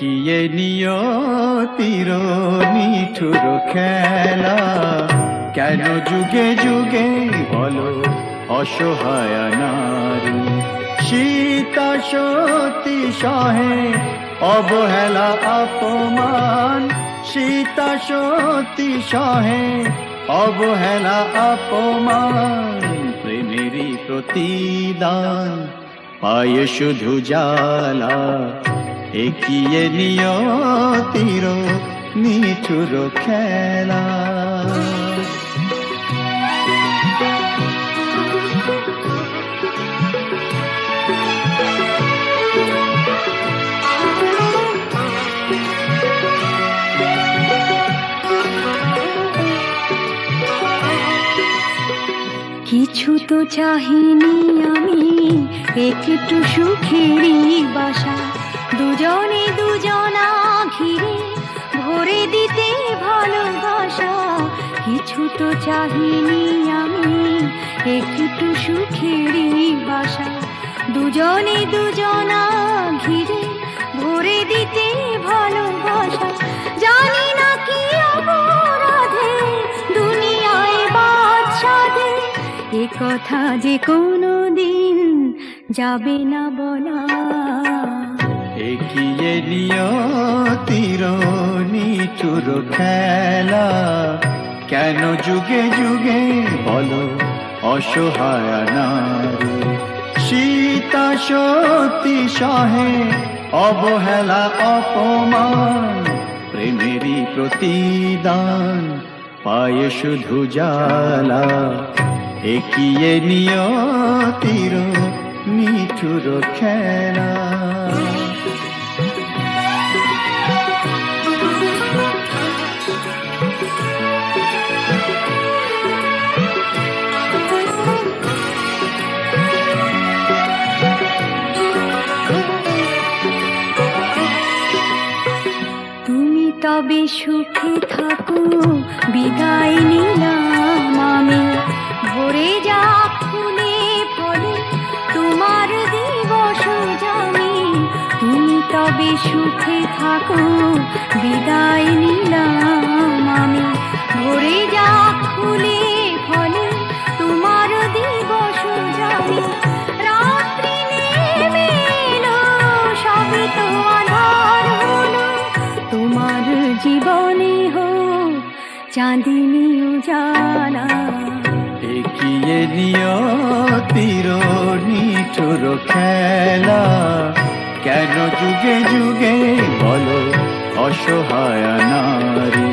একিয়ে নিয়তির নিঠুর খেলা। কেন যুগে যুগে বলো, অসহায় নারী। সীতা সতী সহে অবহেলা অপমান। সীতা সতী সহে অবহেলা অপমান। প্রেমেরই প্রতিদান, পায় শুধু জ্বালা। একিয়ে নিয়তির নিঠুর খেলা। কিছু তো চাহিনি আমি একটু সুখেরই বাসা। দুজনে দুজনা ঘিরে ভরে দিতে ভালোবাসা। কিছু তো চাহিনি আমি, একটু সুখেরই বাসা। দুজনে দুজনা ঘিরে ভরে দিতে ভালোবাসা। জানি না কি অপরাধে দুনিয়ায় বাদশাদে, এ কথা যে কোনো দিন যাবে না বলা একিয়ে নিয়তির নিঠুর খেলা। কেন যুগে যুগে বলো অসহায় নারী। সীতা সতী সহে অবহেলা, অপমান, প্রেমেরই প্রতিদান পায় শুধু জ্বালা। একিয়ে নিয়তির নিঠুর খেলা। তবে সুখে থাকো বিদায় নিলাম আমি। ভরে যা ফুলে ফলে তোমার দিবস জানি। তুমি তবে সুখে থাকো বিদায় নিলাম আমি। ভরে যা ফলে জীবনে হোক, চাঁদিনী উজালা। এগিয়ে নিয়তির নিঠুর খেলা। কেন যুগে যুগে বলো অসহায় নারী?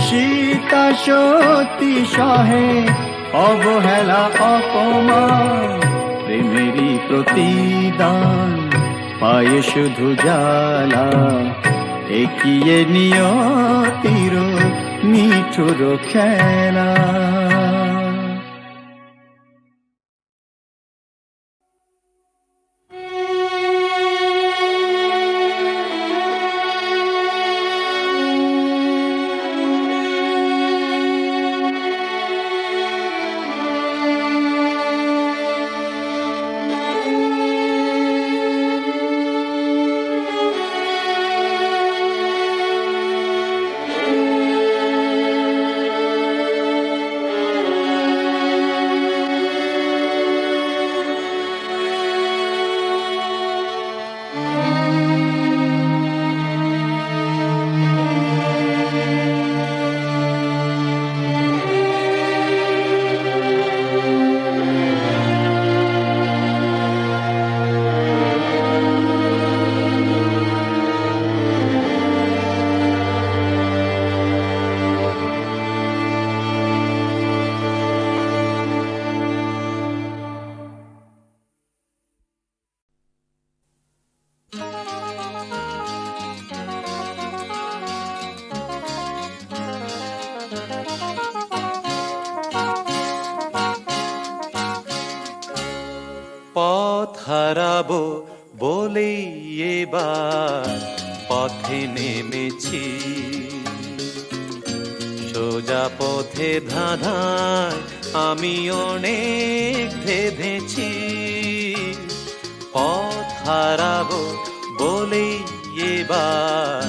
শীত সত্যি সহে অবহেলা, অপমান, প্রেমেরই প্রতিদান, পায়ে শুধু জ্বালা। একিয়ে নিয়তির মিঠুর খেলা। অনেক ভেবেছি পথ হারাবো বলেই এবার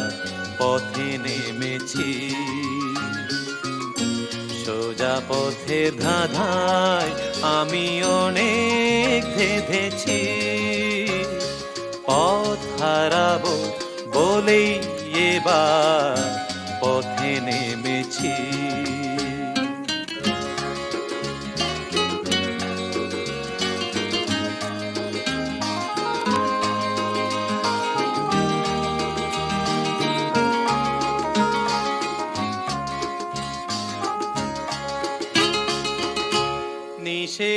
পথে নেমেছি। সোজা পথে ধাঁধায় আমি অনেক ভেবেছি পথ হারাবো বলেই এবার পথে নেমেছি।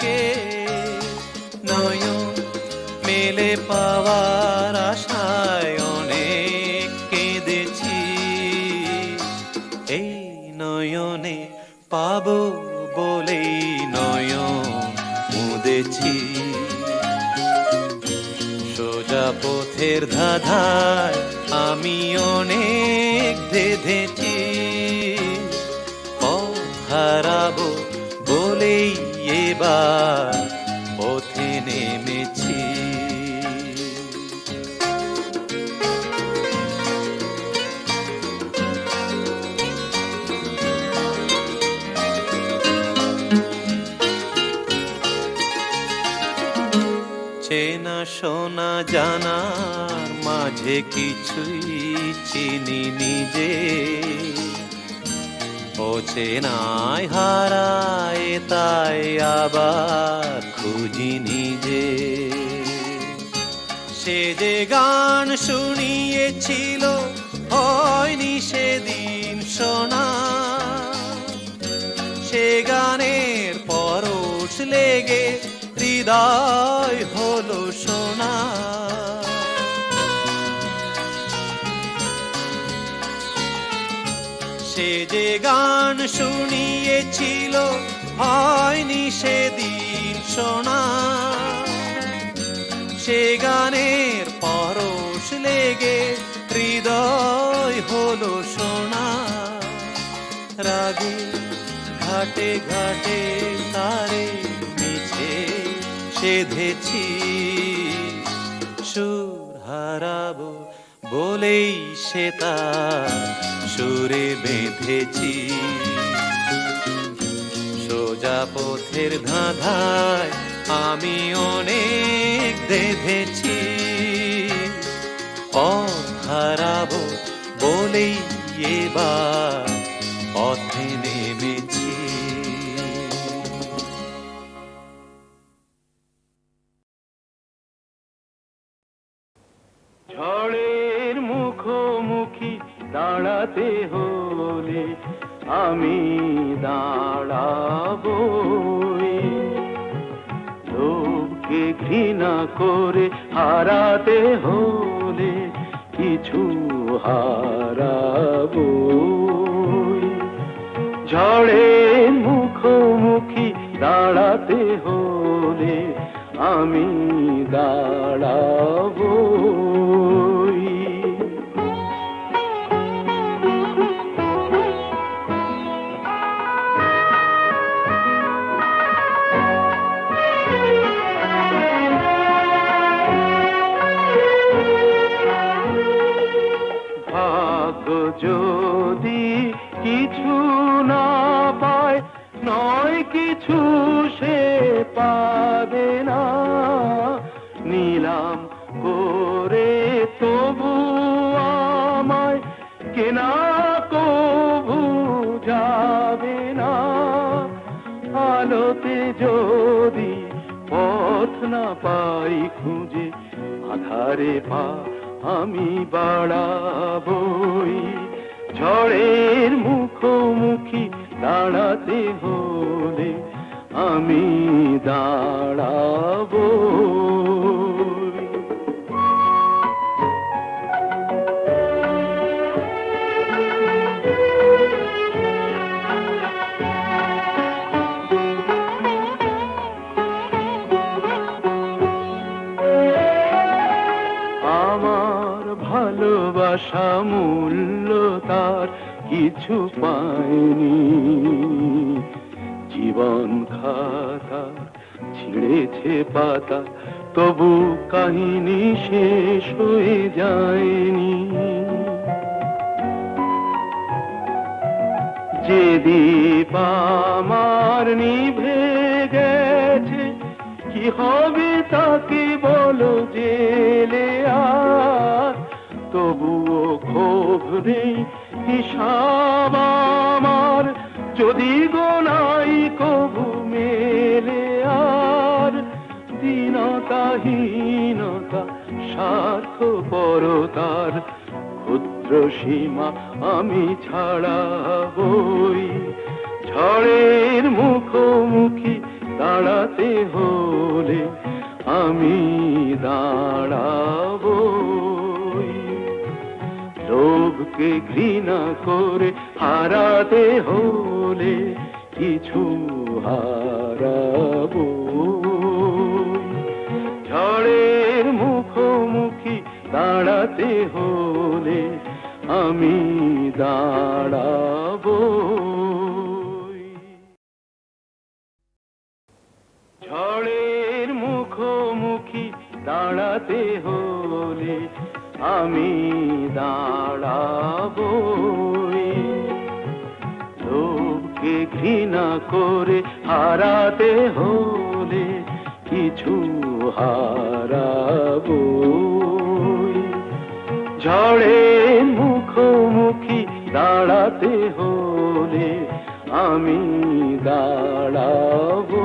ডেকে নয়ন মেলে পাওয়ার আশায় অনেক কেঁদেছি। এই নয়নে পাবো বলেই নয়ন মুদেছি। সোজা পথের ধাঁধায় আমি অনেক ধেধেছি হারাবো বলেই এবার পথে নেমেছি। চেনা শোনা জানার মাঝে কিছুই চিনি নিজে। ও চেনায় হারায় তাই আবার খুঁজি নিজে। সে যে গান শুনিয়েছিল, হয়নি সেদিন শোনা। সে গানের পরশ লেগে হৃদয় হলো সোনা গান শুনিয়েছিল, হয়নি সেদিন শোনা সে গানের পরশ লেগে হৃদয় হলো সোনা। রাগে ঘাটে ঘাটে তারে মিছে সেধেছি, সুর হারাবো বলেই সে তার সুরে বেঁধেছি। সোজা পথের ধাঁধায় আমি অনেক বেঁধেছি। পথ হারাবো বলেই এবার পথে নেমেছি। মুখোমুখি দাঁড়াতে হলে আমি দাঁড়াবো লোককে ঘৃণা করে হারাতে হলে কিছু হারাবো ঝড়ের মুখোমুখি দাঁড়াতে হলে আমি দাঁড়াবো যদি পথ না পাই খুঁজে, আধারে পা আমি বাড়াবই। ঝড়ের মুখোমুখি দাঁড়াতে হলে আমি দাঁড়াবো কিছু পায়নি জীবন খাতা ছিঁড়েছে পাতা, তবু কাহিনী শেষ হয়ে যায়নি। যে দীপ আমার নিভে গেছে, কি হবে তাকে বলো জেলে আর? তবুও ক্ষোভ নেই হিসাব আমার। যদি গোনাই কবু মেলে আর, দীনতাহীনতা, স্বার্থপরতার ক্ষুদ্র সীমা আমি ছাড়াবই। ঝড়ের মুখোমুখি দাঁড়াতে হলে আমি দাঁড়াবই লোভকে ঘৃণা করে, হারাতে হলে কিছু হারাবো। ঝড়ের মুখোমুখি দাঁড়াতে হলে আমি দাঁড়াবো। ঝড়ের মুখোমুখি দাঁড়াতে হলে আমি দাঁড়াবো লোককে ঘৃণা করে হারাতে হলে কিছু হারাবো ঝড়ের মুখোমুখি দাঁড়াতে হলে আমি দাঁড়াবো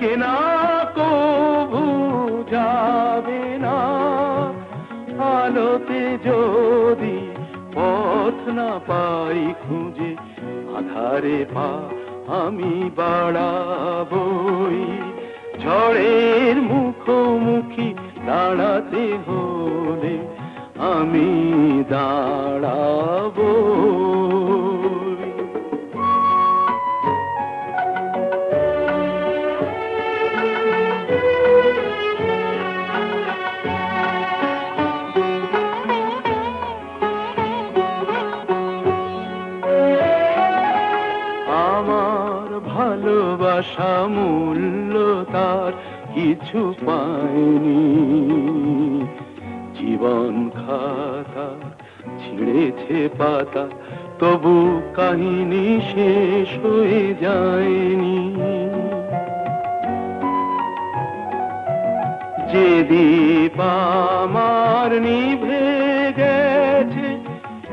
কেনা কবু যাবে না। আলোতে যদি পথ না পাই খুঁজে, আধারে পা আমি বাড়াবই। ঝড়ের মুখোমুখি দাঁড়াতে হলে আমি দাঁড়াবো কিছু পায়নি জীবন খাতা ছিঁড়েছে পাতা, তবু কাহিনী শেষ হয়ে যায়নি। যে দীপ আমার নিভে গেছে,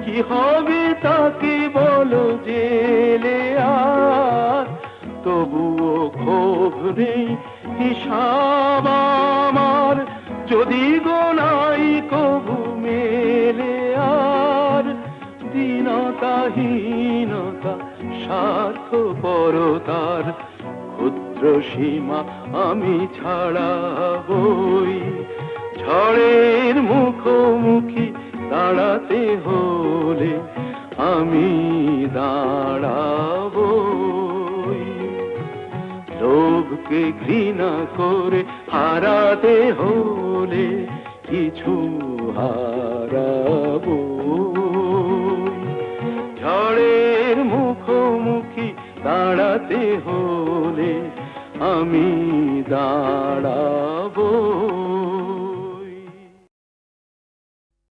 কি হবে তাকে বলো জেলে আর? তবুও ক্ষোভ নেই আমার, যদি গোনাই কবু মেলে আর। দীনতাহীনতা স্বার্থ পরতার ক্ষুদ্র সীমা আমি ছাড়া বই ঝড়ের ঘৃণা করে হারাতে হলে